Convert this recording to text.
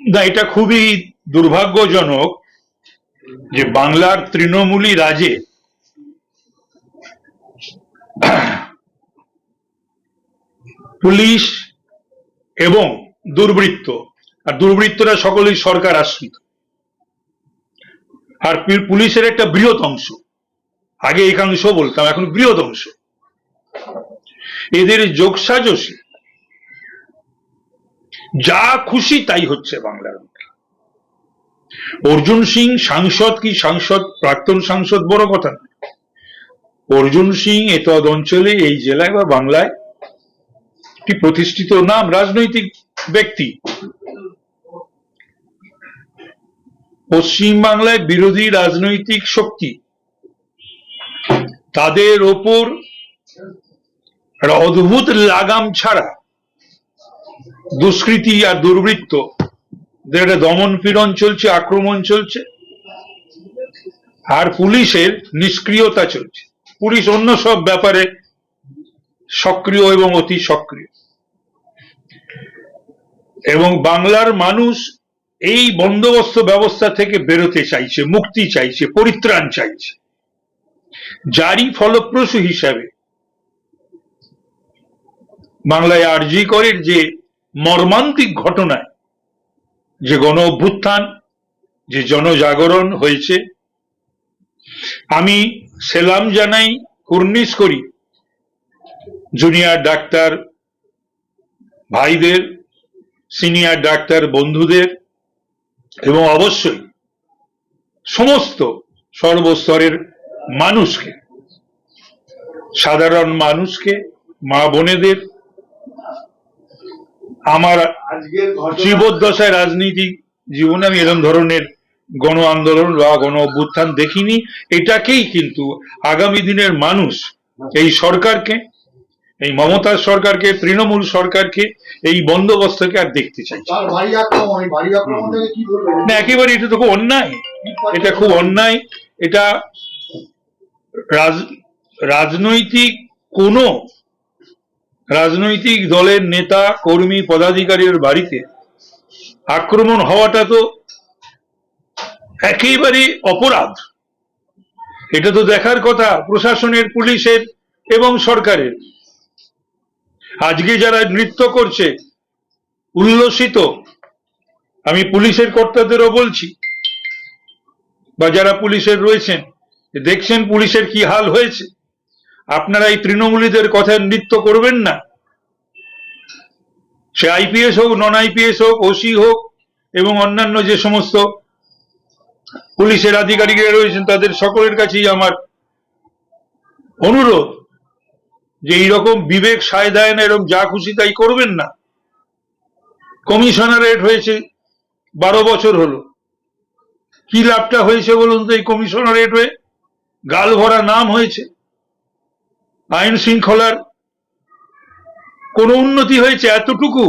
না, এটা খুবই দুর্ভাগ্যজনক যে বাংলার তৃণমূলী রাজে পুলিশ এবং দুর্বৃত্ত, আর দুর্বৃত্তরা সকলেই সরকার আশ্রিত। আর পুলিশের একটা বৃহৎ অংশ, আগে একাংশ বলতাম, এখন বৃহৎ অংশ। এদের যোগসাজসে যা খুশি তাই হচ্ছে বাংলার অর্জুন সিং সাংসদ কি সাংসদ? প্রাক্তন সাংসদ বড় কথা অর্জুন সিং এতদ অঞ্চলে এই জেলায় বা বাংলায় একটি প্রতিষ্ঠিত নাম রাজনৈতিক ব্যক্তি। পশ্চিম বাংলায় বিরোধী রাজনৈতিক শক্তি। তাদের ওপর অদ্ভুত লাগাম ছাড়া দুষ্কৃতি আর দুর্বৃত্ত একটা দমন পীড়ন চলছে, আক্রমণ চলছে, আর পুলিশের নিষ্ক্রিয়তা চলছে। পুলিশ অন্য সব ব্যাপারে সক্রিয় এবং অতি সক্রিয়। এবং বাংলার মানুষ এই বন্দোবস্ত ব্যবস্থা থেকে বেরোতে চাইছে, মুক্তি চাইছে, পরিত্রাণ চাইছে। যারই ফলপ্রসূ হিসাবে বাংলায় আরজি করেন যে মর্মান্তিক ঘটনায় যে গণ অভ্যুত্থান, যে জনজাগরণ হয়েছে। আমি সেলাম জানাই, কুর্নিশ করি জুনিয়র ডাক্তার ভাইদের, সিনিয়র ডাক্তার বন্ধুদের এবং অবশ্যই সমস্ত সর্বস্তরের মানুষকে, সাধারণ মানুষকে, মা বোনেদের আমার জীবদ্দশায় রাজনীতি জীবনে আমি এরকম ধরনের গণ আন্দোলন বা গণ অভ্যুত্থান দেখিনি। এটাকেই কিন্তু আগামী দিনের মানুষ এই সরকারকে এই মমতার সরকারকে তৃণমূল সরকারকে এই বন্দোবস্তকে আর দেখতে চাইছে করবেন না একেবারে এটা তো খুব অন্যায়। এটা খুব অন্যায়। এটা রাজ রাজনৈতিক কোন রাজনৈতিক দলের নেতা, কর্মী, পদাধিকারীর বাড়িতে আক্রমণ হওয়াটা তো একেবারে অপরাধ। এটা তো দেখার কথা প্রশাসনের, পুলিশের এবং সরকারের। আজকে যারা নৃত্য করছে, উল্লসিত, আমি পুলিশের কর্তাদেরও বলছি, বা যারা পুলিশের রয়েছেন, দেখছেন পুলিশের কি হাল হয়েছে। আপনারা এই তৃণমূলীদের কথায় নৃত্য করবেন না। সে আইপিএস হোক নন আইপিএস হোক, ওসি হোক এবং অন্যান্য যে সমস্ত পুলিশের আধিকারিকরা রয়েছেন, তাদের সকলের কাছেই আমার অনুরোধ যে এইরকম বিবেক সায় দেয় না, এরকম যা খুশি তাই করবেন না। কমিশনারেট হয়েছে, বারো বছর হলো। কি লাভটা হয়েছে বলুন তো এই কমিশনারেট হয়ে? গাল ভরা নাম হয়েছে। আইন শৃঙ্খলার কোনো উন্নতি হয়েছে এতটুকু?